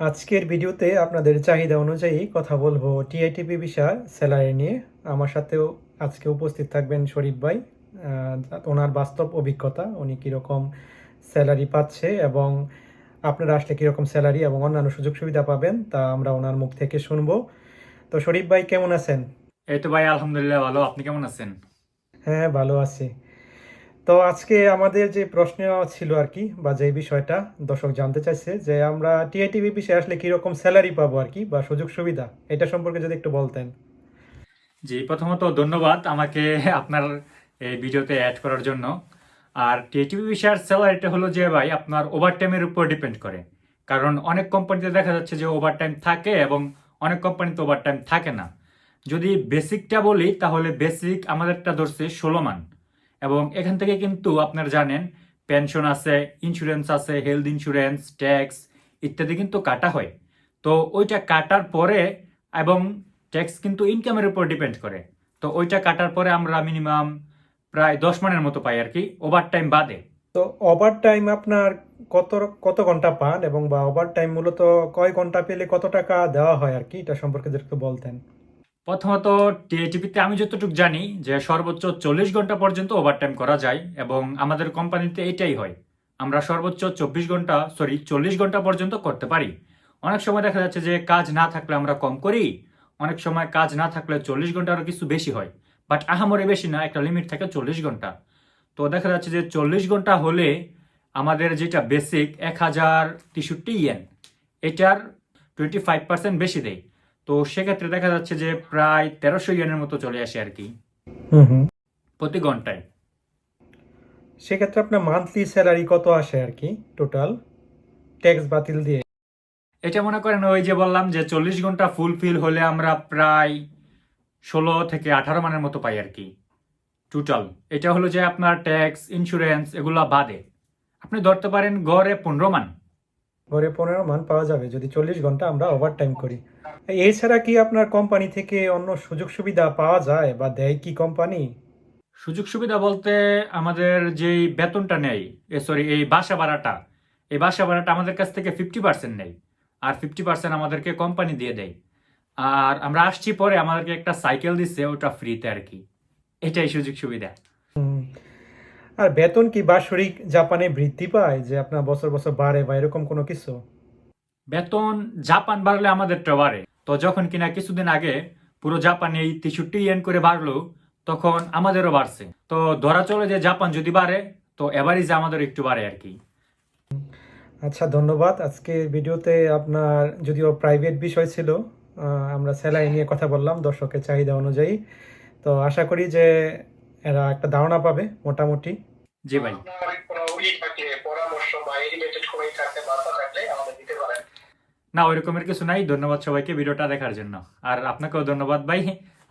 আজকের ভিডিওতে আপনাদের চাহিদা অনুযায়ী কথা বলব টিআইটিপি ভিসার স্যালারি নিয়ে। আমার সাথেও আজকে উপস্থিত থাকবেন শরীফ ভাই ওনার বাস্তব অভিজ্ঞতা উনি কীরকম স্যালারি পাচ্ছে এবং আপনারা আসলে কীরকম স্যালারি এবং অন্যান্য সুযোগ সুবিধা পাবেন তা আমরা ওনার মুখ থেকে শুনব। তো শরীফ ভাই কেমন আছেন? এই তো ভাই আলহামদুলিল্লাহ ভালো। আপনি কেমন আছেন? হ্যাঁ ভালো আছি। তো আজকে আমাদের যে প্রশ্ন ছিল আর কি, বা যে বিষয়টা দর্শক জানতে চাইছে, যে আমরা টিআইটিভি বিষয়ে আসলে কীরকম স্যালারি পাবো আর কি, বা সুযোগ সুবিধা, এটা সম্পর্কে যদি একটু বলতেন। জি, প্রথমত ধন্যবাদ আমাকে আপনার এই ভিডিওতে অ্যাড করার জন্য। আর টিটিভি বিষয়ের স্যালারিটা হলো যে ভাই, আপনার ওভারটাইমের উপর ডিপেন্ড করে। কারণ অনেক কোম্পানিতে দেখা যাচ্ছে যে ওভারটাইম থাকে এবং অনেক কোম্পানিতে ওভারটাইম থাকে না। যদি বেসিকটা বলি, তাহলে বেসিক আমাদেরটা ধরছে ষোলো মান। এবং এখান থেকে কিন্তু আপনার জানেন পেনশন আছে ইন্স্যুরেন্স আছে হেলথ ইন্স্যুরেন্স ট্যাক্স ইত্যাদি কিন্তু কাটা হয়। তো ওইটা কাটার পরে এবং ট্যাক্স কিন্তু ইনকামের উপর ডিপেন্ড করে। তো ওইটা কাটার পরে আমরা মিনিমাম প্রায় দশ মানের মতো পাই আর কি ওভার টাইম বাদে। তো ওভার টাইম আপনার কত কত ঘণ্টা পান এবং বা ওভার টাইম মূলত কয় ঘণ্টা পেলে কত টাকা দেওয়া হয় আর কি? এটা সম্পর্কে যদি একটু বলতেন। প্রথমত টিএটিপিতে আমি যতটুকু জানি যে সর্বোচ্চ চল্লিশ ঘণ্টা পর্যন্ত ওভারটাইম করা যায় এবং আমাদের কোম্পানিতে এটাই হয়। আমরা সর্বোচ্চ চব্বিশ ঘণ্টা সরি চল্লিশ ঘণ্টা পর্যন্ত করতে পারি। অনেক সময় দেখা যাচ্ছে যে কাজ না থাকলে আমরা কম করি, অনেক সময় কাজ না থাকলে চল্লিশ ঘন্টারও কিছু বেশি হয় বাট আহামরে বেশি না, একটা লিমিট থাকে চল্লিশ ঘণ্টা। তো দেখা যাচ্ছে যে চল্লিশ ঘণ্টা হলে আমাদের যেটা বেসিক এক হাজার তেষট্টি ইয়েন এটার টোয়েন্টি ফাইভ পার্সেন্ট বেশি দেয়। তো সেক্ষেত্রে দেখা যাচ্ছে যে প্রায় তেরোশো ইয়েনের মতো চলে আসে আর কি। হুম হুম। প্রতি ঘন্টায়। সেক্ষেত্রে আপনার মান্থলি স্যালারি কত আসে আর কি টোটাল ট্যাক্স বাতিল দিয়ে। এটা মনে করেন ওই যে বললাম যে চল্লিশ ঘণ্টা ফুলফিল হলে আমরা প্রায় ষোলো থেকে আঠারো মানের মতো পাই আর কি টোটাল এটা হলো যে আপনার ট্যাক্স ইন্স্যুরেন্স এগুলা বাদে। আপনি ধরতে পারেন গড়ে পনেরো মান। ঘরে পনেরো মান পাওয়া যাবে। যদি চল্লিশ ঘণ্টা আমরা ওভার টাইম করি। এছাড়া কি আপনার কোম্পানি থেকে অন্য সুযোগ সুবিধা পাওয়া যায় বা দেয় কি কোম্পানি সুযোগ সুবিধা বলতে আমাদের যেই বেতনটা নেই সরি এই বাসা ভাড়াটা এই বাসা ভাড়াটা আমাদের কাছ থেকে ফিফটি পার্সেন্ট নেই আর ফিফটি পার্সেন্ট আমাদেরকে কোম্পানি দিয়ে দেয়। আর আমরা আসছি পরে আমাদেরকে একটা সাইকেল দিচ্ছে ওটা ফ্রিতে আর কি। এটাই সুযোগ সুবিধা। আর বেতন কি বাৎসরিক জাপানে বৃদ্ধি পায় যে আপনার বছর বছর বাড়ে বা এরকম কোনো কিছু? বেতন জাপান বাড়লে আমাদেরটা বাড়ে। তো যখন কিনা কিছুদিন আগে পুরো জাপান এই তেষট্টি ইয়েন করে বাড়লো তখন আমাদেরও বাড়ছে। তো ধরা চলে যে জাপান যদি বাড়ে তো এভারেজ আমাদের একটু বাড়ে আর কি। আচ্ছা ধন্যবাদ। আজকে ভিডিওতে আপনার যদিও প্রাইভেট বিষয় ছিল আমরা স্যালারি নিয়ে কথা বললাম দর্শকের চাহিদা অনুযায়ী। তো আশা করি যে এরা একটা ধারণা পাবে মোটামুটি। জি ভাই। আপনার কোনো ই থাকলে পরামর্শ বা রিলেটেড কোনো ই বার্তা থাকলে আমাদের দিতে পারেন না ওই রকমের কিছু নাই। ধন্যবাদ সবাইকে ভিডিওটা দেখার জন্য। আর আপনাকেও ধন্যবাদ ভাই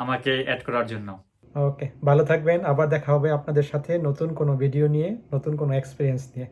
আমাকে অ্যাড করার জন্য। ওকে ভালো থাকবেন। আবার দেখা হবে আপনাদের সাথে নতুন কোনো ভিডিও নিয়ে নতুন কোনো এক্সপিরিয়েন্স নিয়ে।